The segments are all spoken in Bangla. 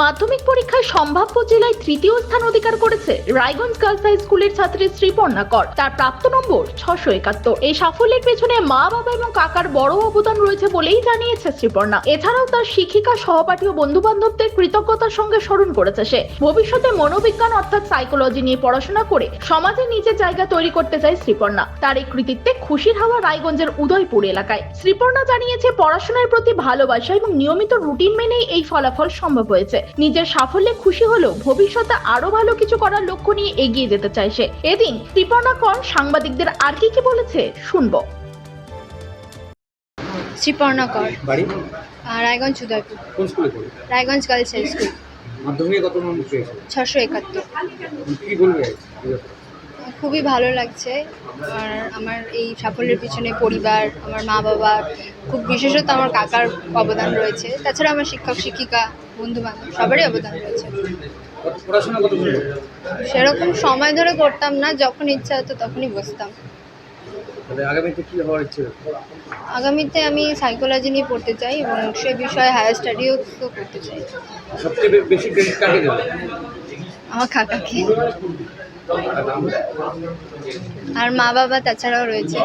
মাধ্যমিক পরীক্ষায় সম্ভাব্য জেলায় তৃতীয় স্থান অধিকার করেছে রায়গঞ্জ গার্লস হাই স্কুলের ছাত্রী শ্রীপর্ণা কর। তার প্রাপ্ত নম্বর ছশো একাত্তর। এই সাফল্যের পেছনে মা, বাবা এবং কাকার বড় অবদান রয়েছে বলেই জানিয়েছে শ্রীপর্ণা এছাড়াও তার শিক্ষিকা, সহপাঠী ও বন্ধু বান্ধবদের কৃতজ্ঞতার সঙ্গে স্মরণ করেছে সে। ভবিষ্যতে মনোবিজ্ঞান অর্থাৎ সাইকোলজি নিয়ে পড়াশোনা করে সমাজে নিজের জায়গা তৈরি করতে চায় শ্রীপর্ণা তার এই কৃতিত্বে খুশির হাওয়া রায়গঞ্জের উদয়পুর এলাকায়। শ্রীপর্ণা জানিয়েছে, পড়াশোনার প্রতি ভালোবাসা এবং নিয়মিত রুটিন মেনেই এই ফলাফল সম্ভব হয়েছে। নিজের সাফল্যে খুশি হলেও ভবিষ্যতে আরও ভালো কিছু করার লক্ষ্য নিয়ে এগিয়ে যেতে চাইছে সে। এদিন ত্রিপর্ণা কর সাংবাদিকদের আর কি কি বলেছে শুনব। শ্রীপর্ণা কর। বাড়ি? আর রায়গঞ্জ উদয়পুর। কোন স্কুলে পড়ে? Raiganj girls high school. মাধ্যমিকে কত নম্বর পেয়েছে ছশো একাত্তর। কি বলবে? খুবই ভালো লাগছে। আর আমার এই সাফল্যের পিছনে পরিবার আমার মা বাবা খুব বিশেষত আমার কাকার অবদান রয়েছে। তাছাড়া আমার শিক্ষক শিক্ষিকা বন্ধু বান্ধব সবারই অবদান রয়েছে। সেরকম সময় ধরে করতাম না যখন ইচ্ছা হতো তখনই বসতাম। আগামীতে কি হওয়ার ইচ্ছে আগামীতে আমি সাইকোলজি নিয়ে পড়তে চাই এবং সে বিষয়ে হায়ার স্টাডিও করতে চাই। সবচেয়ে বে- বেশি ক্রেডিট কাকে দেবে? আমার কাকাকে। আর মা বাবা তাছাড়াও রয়েছে।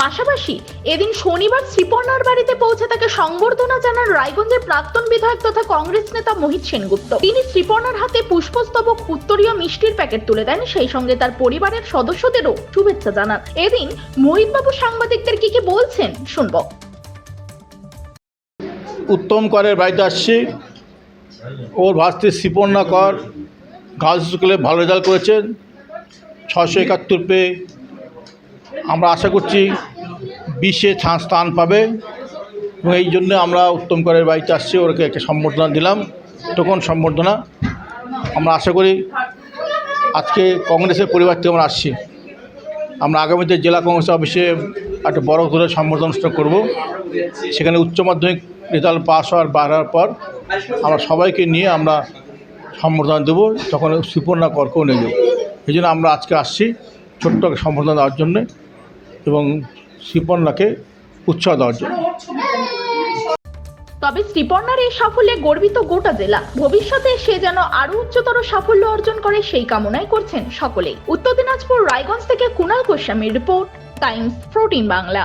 পাশাপাশি এদিন শনিবার শ্রীপর্ণার বাড়িতে পৌঁছে তাকে সংবর্ধনা জানান রায়গঞ্জের প্রাক্তন বিধায়ক তথা কংগ্রেস নেতা মোহিত সেনগুপ্ত। তিনি শ্রীপর্ণার হাতে পুষ্পস্তবক উত্তরীয় মিষ্টির প্যাকেট তুলে দেন। সেই সঙ্গে তার পরিবারের সদস্যদেরও শুভেচ্ছা জানান। এদিন মোহিতবাবু সাংবাদিকদের কি কি বলছেন শুনব। উত্তম করের বাড়িতে আসছি। ওর ভাস্তি শ্রীপর্ণা কর, গার্লস স্কুলে ভালো রেজাল্ট করেছেন ছশো একাত্তর পেয়ে। আমরা আশা করছি বিশে থা- স্থান পাবে এবং এই জন্য আমরা উত্তম করের বাড়িতে আসছি, ওরকে একটা সম্বর্ধনা দিলাম। টোকন সম্বর্ধনা। আমরা আশা করি আজকে কংগ্রেসের পরিবার থেকে আমরা আসছি। আমরা আগামীতে জেলা কংগ্রেস অফিসে একটা বড় করে সম্বর্ধনা অনুষ্ঠান করব। সেখানে উচ্চ মাধ্যমিক রেজাল্ট পাস হওয়ার বাড়ার পর আমরা সবাইকে নিয়ে আমরা সম্বর্ধনা দেবো তখন সুপর্ণা করকেও নিয়ে যাব। এই জন্য আমরা আজকে আসছি ছোট্ট একটা সম্বর্ধনা দেওয়ার জন্যে এবং সুপর্ণাকে উৎসাহ দেওয়ার জন্য। তবে শ্রীপর্ণার এই সাফল্যে গর্বিত গোটা জেলা। ভবিষ্যতে সে যেন আরও উচ্চতর সাফল্য অর্জন করে সেই কামনাই করছেন সকলেই। উত্তর দিনাজপুর, রায়গঞ্জ থেকে কুণাল গোস্বামীর রিপোর্ট, টাইমস প্রোটিন বাংলা।